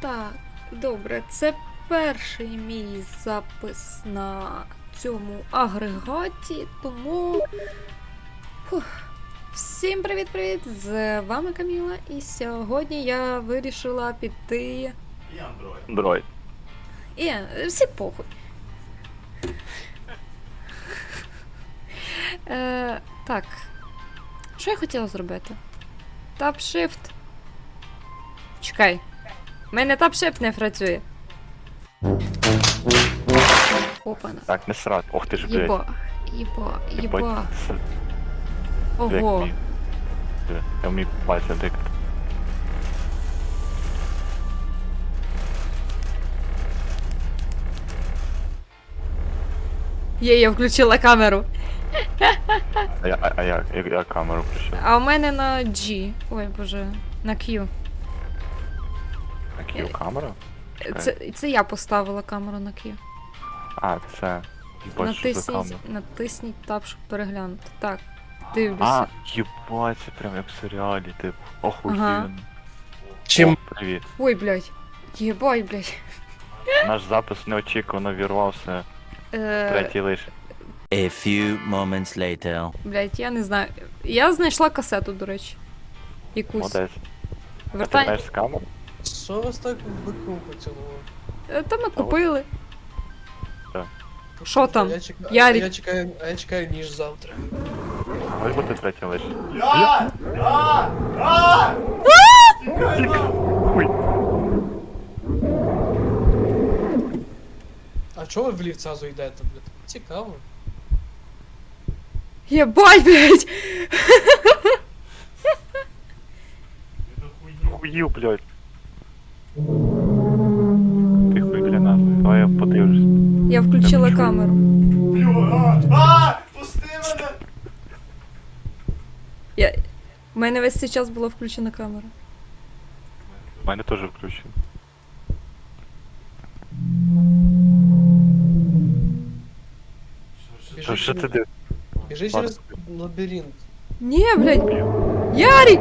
Так, добре, це перший мій запис на цьому агрегаті, тому. Фух. Всім привіт-привіт! З вами Каміла, і сьогодні я вирішила піти. Дрой. І е, всі похуй. Е, так. Що я хотіла зробити? Тап-shift. Чекай. У мене тап-shift не працює. Опана. Так, не срать. Ох ти ж, блядь. Єба. Єба. Єба. Ого. Я вмію пальцем тикати. Є, я включила камеру. А я, а, а я, я, я камеру включив. А у мене на G. Ой, боже. На Q. Так, камера? Це, це я поставила камеру на Q. А, це. Їбать, що за камера. Натисніть, натисніть тап, щоб переглянути. Так, А, дивлюся. їбать, це прям як в серіалі, типу. Охуєнно. Чим О, привіт. Ой, блядь. Єбай, блядь. Наш запис неочікувано вірвався Е, третій лише. A few moments later. блядь, я не знаю. Я знайшла касету, до речі. Якусь. Молодець. А ти Вертай... знаєш з камеру? Що вас так в бику потягнуло? Е, Та ми купили. Що там? Я чекаю, Ярик. я чекаю, я чекаю ніж завтра. Ось бути третій лише. А чого ви в ліфт зразу йдете, блядь? Цікаво. Єбай, блядь! Хуїв, блядь. Я включила Там що? камеру. А! Пусти мене! Я... У мене весь цей час була включена камера. У мене теж включено. Що, що ти дивишся? Біжи через лабіринт. Ні, блядь! Ярик!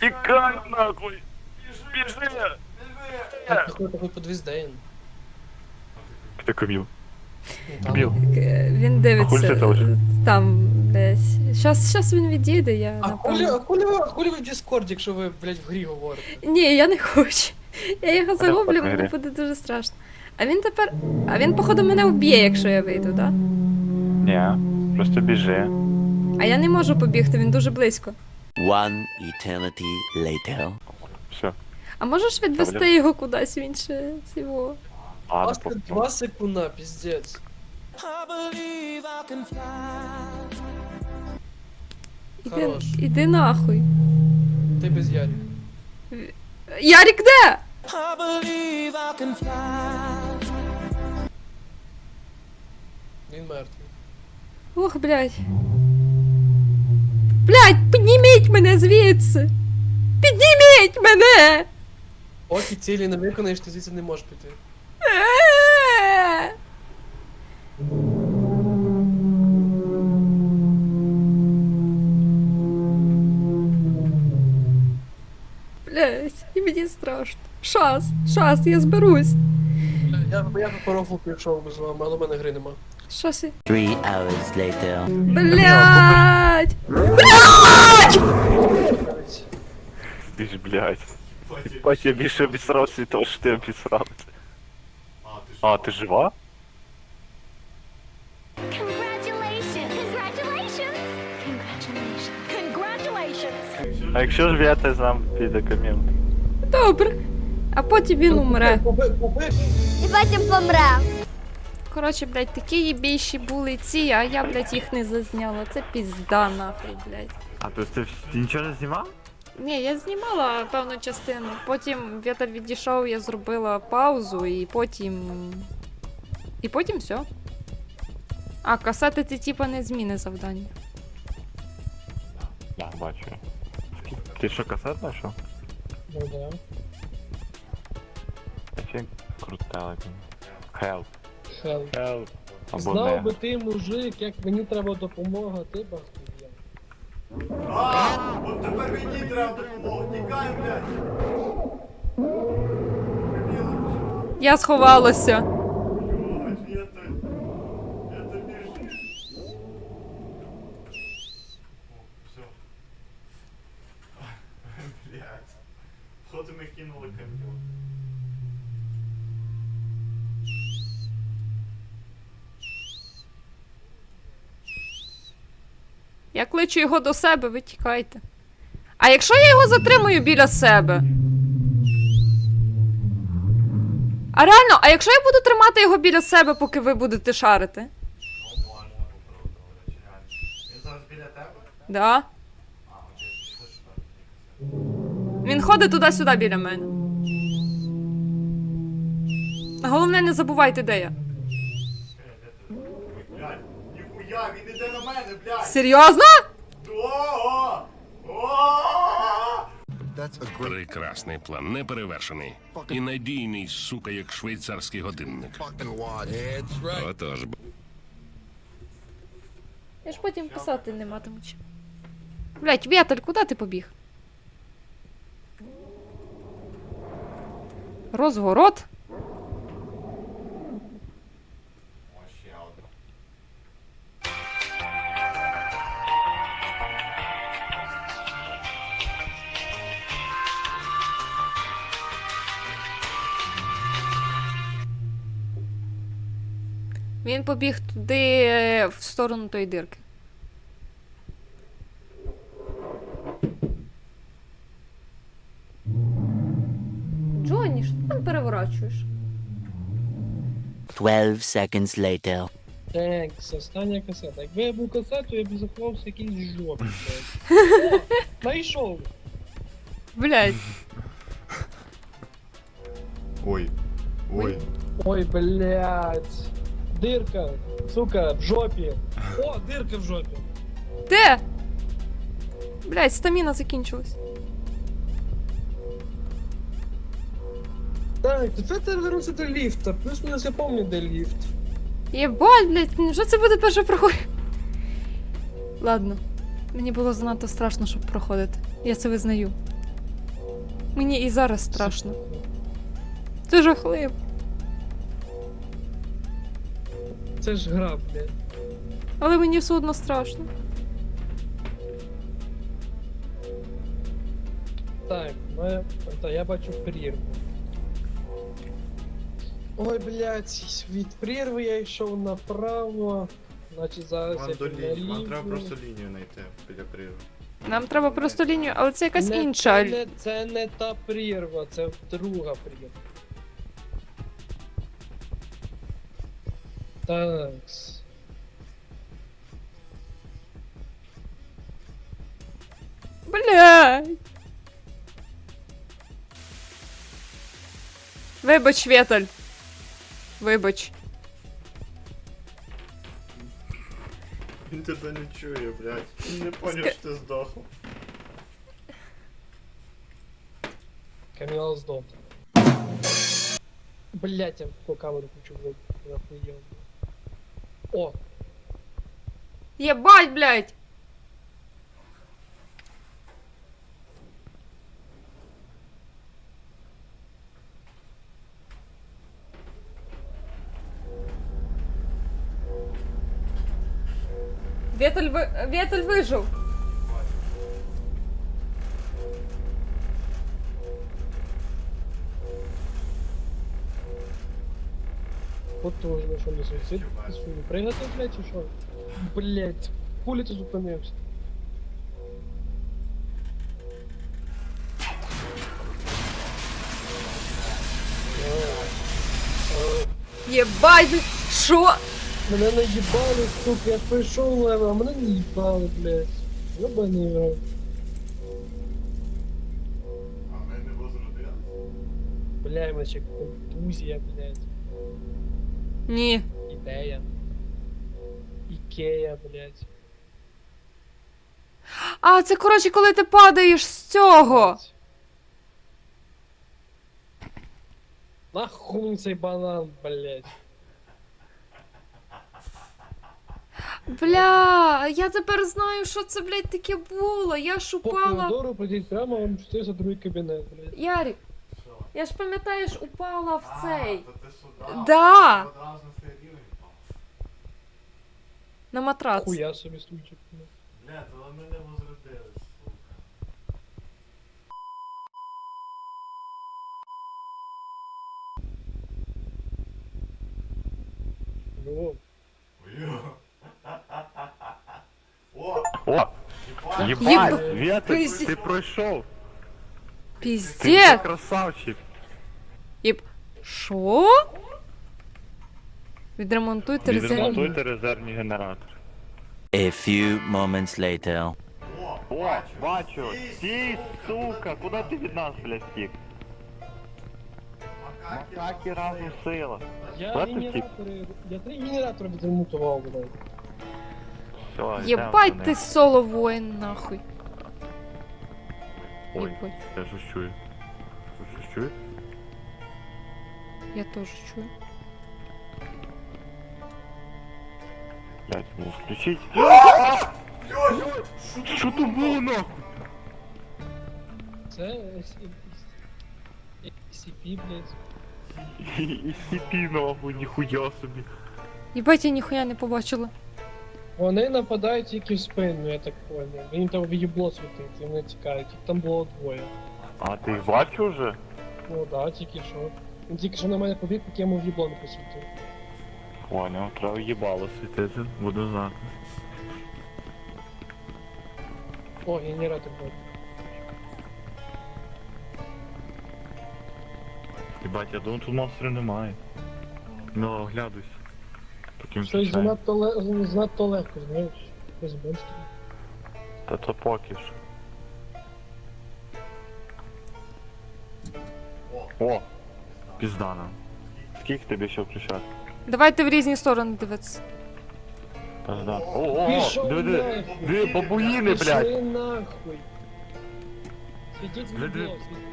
Тікай нахуй! Біжи! Так, такой. Ти. Ну. Біл. Е, Він дивиться. хули там блядь. Щас, щас він відійде, я А напевно. хулі, а хулі, ви- а хулі ви в Діскорді, якщо ви, блядь, в грі говорите? Ні, я не хочу. Я його загублю, так мені буде дуже страшно. А він тепер. А він, походу, мене вб'є, якщо я вийду, так? Да? Ні, просто біжи. А я не можу побігти, він дуже близько. One eternity later. Все. А можеш відвести Добре. його кудись в інше цього? Ладно, Вас по- два секунда, піздець. Іди, Хорош. іди нахуй. Ти без Ярика. Ярік де? Він мертвий. Ох, блядь. Блядь, підніміть мене звідси! Підніміть мене! Поки цілі не виконаєш, ти звідси не можеш піти. Блять, і мені страшно. Шас, шас, я зберусь. Я, я по рофлу пішов з вами, але в мене гри нема. Шас. я- Three hours later. Блять! Ти ж, блядь. Бач, я більше обісрався від того, що ти обісрався. А, ти ж. А, ти жива? Congratulations! Congratulations! Congratulations! Congratulations! А якщо ж Вєта з нами піде каміл? Добре. А потім він умре. І потім помре. Коротше, блядь, такі їбійші були ці, а я, блядь, їх не зазняла. Це пізда нахуй, блядь. А то ти, ти нічого не знімав? Ні, я знімала певну частину. Потім Вєта відійшов, я зробила паузу і потім. І потім все. А, касети це типа не зміни завдання. Я бачу. Ти що касет знайшов? Ну да. Офіг крутелик. Help. Help. Або Знав би ти, мужик, як мені треба допомога, ти б ахуєв. А! От тепер мені треба допомогу. Тікай, блядь. Я сховалася. чувак, я то... Я то біжу. О, все. Блядь. Походу ми кинули камілу. Я кличу його до себе, ви тікайте. А якщо я його затримую біля себе? А реально, а якщо я буду тримати його біля себе, поки ви будете шарити? Він зараз біля тебе? Да? Він ходить туди-сюди біля мене. Головне, не забувайте, де я. Блядь, ніхуя, він іде на мене, блядь! Серйозно? О! О! Прекрасний план, неперевершений. І надійний, сука, як швейцарський годинник. Отож, Я ж потім писати не матиму. Блять, Вєтель, куди ти побіг? Розворот? Він побіг туди е, в сторону тої дирки. Джонні, що ти там переворачуєш? 12 seconds later. Так, остання касета. Якби я був касету, я б заховався в якійсь жопі, блядь. О, Знайшов! Блять. Ой. Ой. Ой, блядь. Дирка, сука, в жопі. О, дирка в жопі. Де? Блять, стаміна закінчилась. Так, це ти вернувся до ліфта. Плюс-мінус я пам'ятаю, де ліфт. Єбать, блять, невже це буде перше проходити? Ладно. Мені було занадто страшно, щоб проходити. Я це визнаю. Мені і зараз страшно. Це жахливо. Це ж гра, блядь. Але мені все одно страшно. Так, ми... Та, я бачу прірву. Ой, блядь, від прірви я йшов направо. Значить, зараз Вам я до піду лінії, вам треба просто лінію знайти біля прірви. Нам треба просто лінію, але це якась Не- інша. Це не, це не та прірва, це друга прірва. Такс. Блядь. Вибач, Вєталь. Вибач. Він тебе не чує, блядь. Він не поняв, Ска- що ти здохла. Каміла здох. Блять, я по камеру хочу вибити. Охуєв. О, Єбать, блядь. Вєтель, ви... Вєтель вижив. потужно, що не суїцид. Свою пригати, блять, чи що? Блять, хулі ти зупинився? Єбать, що? Мене наїбали, сука, я прийшов лево, а мене не їбали, блядь. Ебаний рот. А ми не возродили. Бля, мене ще контузія, блядь. Ні. Ідея. Ікея, блядь. А, це коротше, коли ти падаєш з цього. Нахуй цей банан, блядь. Бля, я тепер знаю, що це, блядь, таке було. Я ж По упала. коридору пройдіть прямо, вам 402 кабінет, блядь. Ярик, я ж пам'ятаєш, упала в цей. А, то ти сюди. Да. Одразу на цей рівень впав. На матрац. Хуя собі стульчик. блядь. Бля, то ми не возродились, сука. Ну, Ой. О, О, їбать. єбать, Вєта, Пизді- ти пройшов. Ти Піздець. красавчик. Що? Відремонтуйте резерв. Відремонтуйте резервні генератори. A few moments later. О, бачу. Стій, сука, куди ти від нас, блядь, стік? макаки. Разом сила. я Куди ти втік? генератори, я три генератори відремонтував, блядь. Все, Єбать ти соло воїн, нахуй. Ой, Єбать, я щось чую. Щось чуєте? Я теж чую. Блядь, ну включіть. Що то було нахуй? Це SCP, блядь. І сіпі нахуй, ніхуя собі. Єбать, я ніхуя не побачила. Вони нападають тільки в спину, я так понял. Він там в'єбло світить, і вони тікають. Їх там було двоє. А ти їх бачив вже? Ну да, тільки що. Він тільки що на мене побіг, поки я йому в'єбло не посвітив. Поняв, треба їбало світити, буду знати. О, генератор буде. Єбать, я думаю, тут монстрів немає. Ну, оглядуйся. Таким Щось занадто, ле... занадто легко, знаєш. Без монстрів. Та то поки що. О! Пізда нам. Скільки тобі ще включати? Давайте в різні сторони дивитися. Пизда. О, о, о! Пішов Диви, диви! Диви, бабуїни, блядь! Пішли нахуй. Світіть в Блядь, диви. світіть.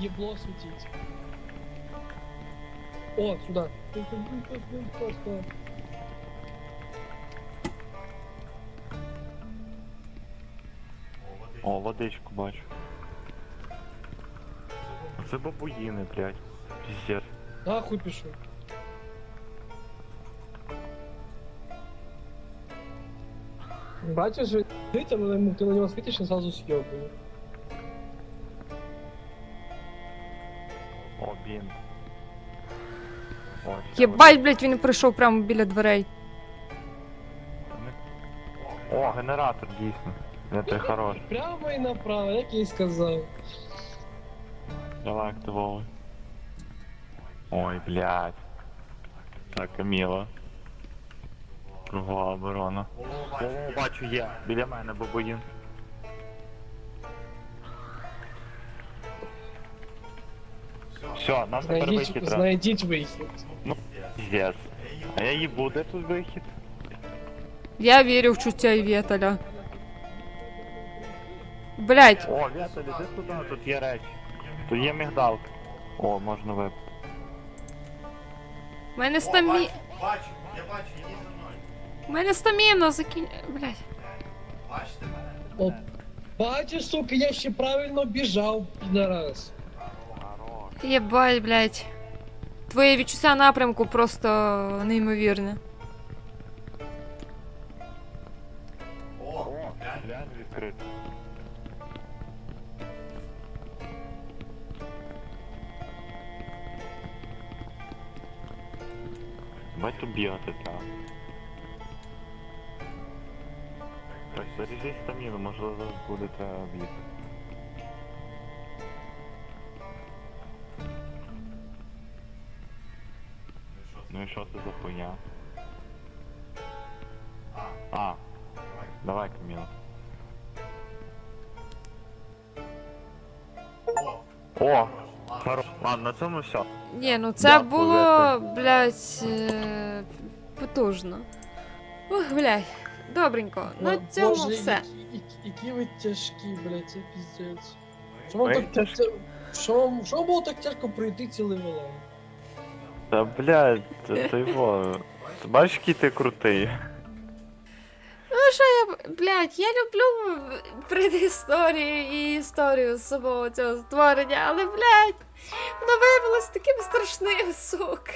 В'єбло світіть. О, сюди. Просто. О, водичку бачу. Це бабуїни, блядь. Піздець. Нахуй пішов. Бачиш, що дивиться, але йому- ти на нього світиш, він зразу сьобує. О, бін. О, ще Єбать, блядь, він прийшов прямо біля дверей. О, генератор дійсно. Це хорош. Прямо і направо, як я і сказав. Давай активовуй. Ой, блядь. Так, Каміла. Кругова оборона. О, О, бачу. бачу, є. Біля мене бабуїн. Все, нам тепер Знайдіть, вихід треба. знайдіть вихід. Піздець. А я їбу, де тут вихід? Я вірю в чуття і Вєталя. Блять, О, Вєталь, іди туди, тут є речі. Тут є мігдалка. О, можна випити. Мене стамі. бачу, я бачу, іди за мною. Мене стаміна закін... Блять. Бачите мене? О, бачиш, сука, я ще правильно біжав, підарас. Єбать, блять. Твоє відчуття напрямку просто неймовірне. Бать тут бігати треба. Так, заріжись стаміну, можливо зараз буде треба бігти. Ну і що це? Ну і що це за хуйня? А, А, давай. давай, Каміла. О, О! Хорош. Ладно, на цьому все. Ні, ну це Дякую, було, блять, е, потужно. Ух, блять. Добренько. На цьому все. Які, які ви тяжкі, блядь, це піздець. Що вам так тяжкі. це- що вам що вам було так тяжко пройти цілий вилем? Та блядь, ти його. Ти бачиш, який ти крутий? Що я, блядь, я люблю предісторію і історію самого цього створення, але, блядь, воно виявилось таким страшним, сука.